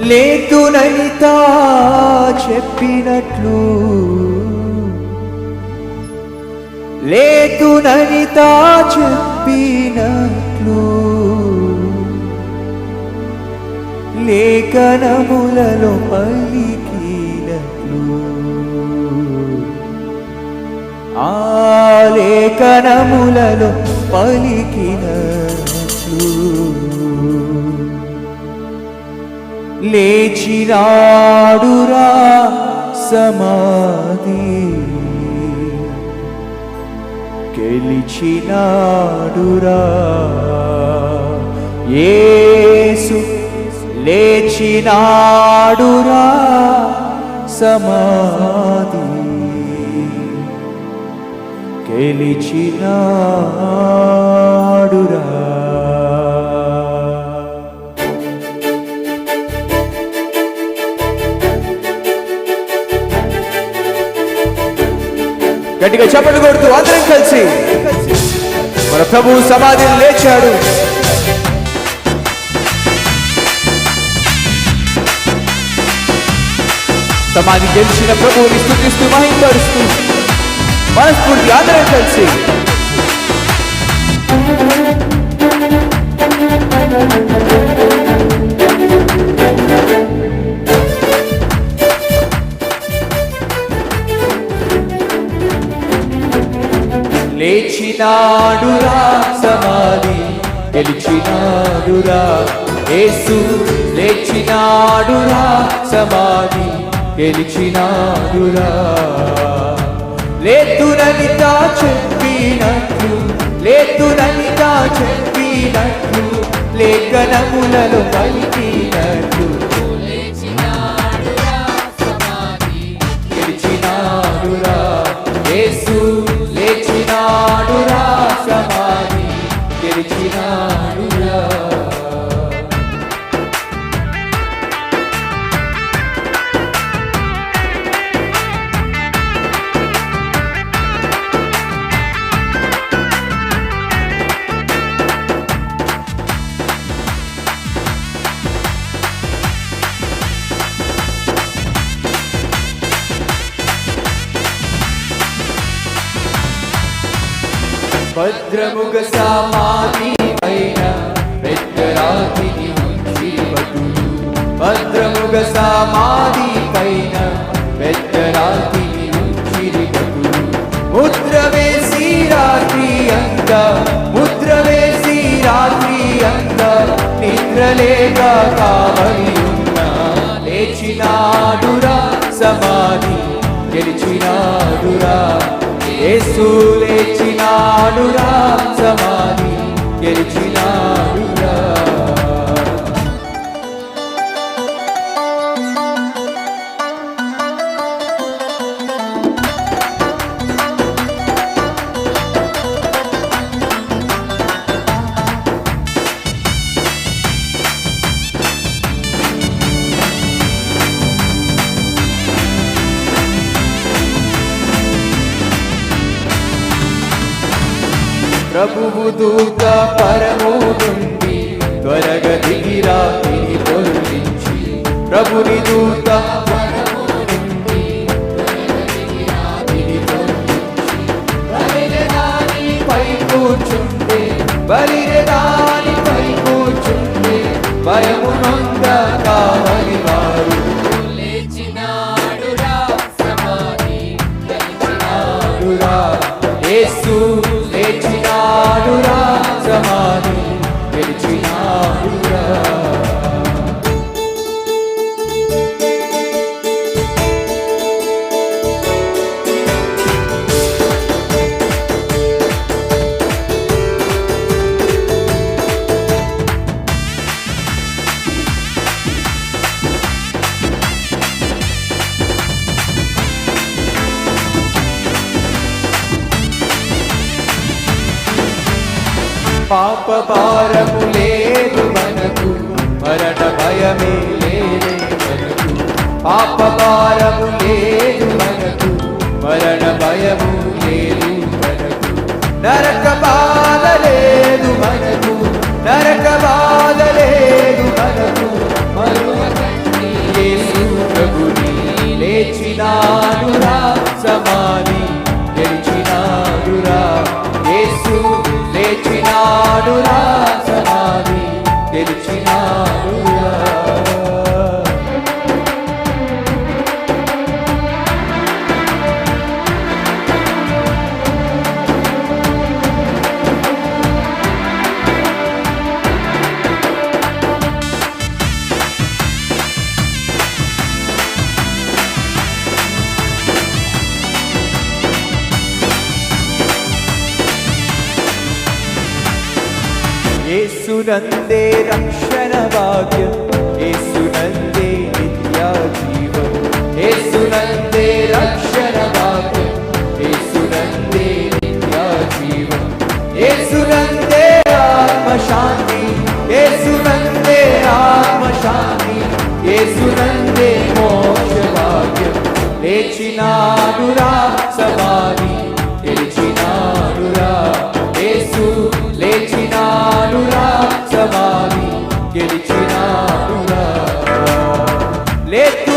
లేతుననితా చెప్పినట్లు. లేతుననితా చెప్పినట్లు. లేఖనములలో పలికినట్లు. ఆ లేఖనములలో పలికినట్లు. లేచిరాడురా సమాధి. గెలిచినాడురా. ఏసు లేచినాడురా సమాధి. గెలిచినాడురా. గట్టిగా చప్పట్లు కొడుతూ అందరం కలిసి మన ప్రభు సమాధిని లేచాడు సమాధి గెలిచిన ప్రభువుని స్థుతిస్తూ మహింపరుస్తూ మనస్ఫూర్తి అందరం కలిసి Thank you. గెలిచినాడురా సమాధి గెలిచినాడురా. యేసు లేచినాడురా సమాధి గెలిచినాడురా. లేతుననితా చెప్పినట్లు లేతుననితా చెప్పినట్లు లేఖనములలో పలికినట్లు గెలిచినాడురా భద్రముగ సమాధి పైన పెద్దరాతిని ఉంచి భటులు భద్రముగ సమాధి పైన పెద్దరాతిని ఉంచి భటులు ముద్ర వేసి రాత్రి అంత ముద్ర వేసి రాత్రి అంత నిద్రలేక కావలి ఉన్నా లేచినాడురా సమాధి గెలిచినాడురా. యేసు లేచినాడురా సమాధి. గెలిచినాడురా ప్రభువు దూత పరము త్వరగా దిగిరా తిని పొరులించి ప్రభుని దూత బలి పాప భారము లేదు మనకు. మరణ భయమే లేదు మనకు. పాప భారము లేదు మనకు. మరణ భయము లేదు మనకు. నరక యేసునందే రక్షణ భాగ్యం యేసునందే నిత్య జీవం యేసునందే రక్షణ భాగ్యం యేసునందే నిత్య జీవం యేసునందే ఆత్మ శాంతి యేసునందే ఆత్మ శాంతి యేసునందే మోక్ష భాగ్యం లేచినాడురా సమాధి గెలిచినాడురా Let's go.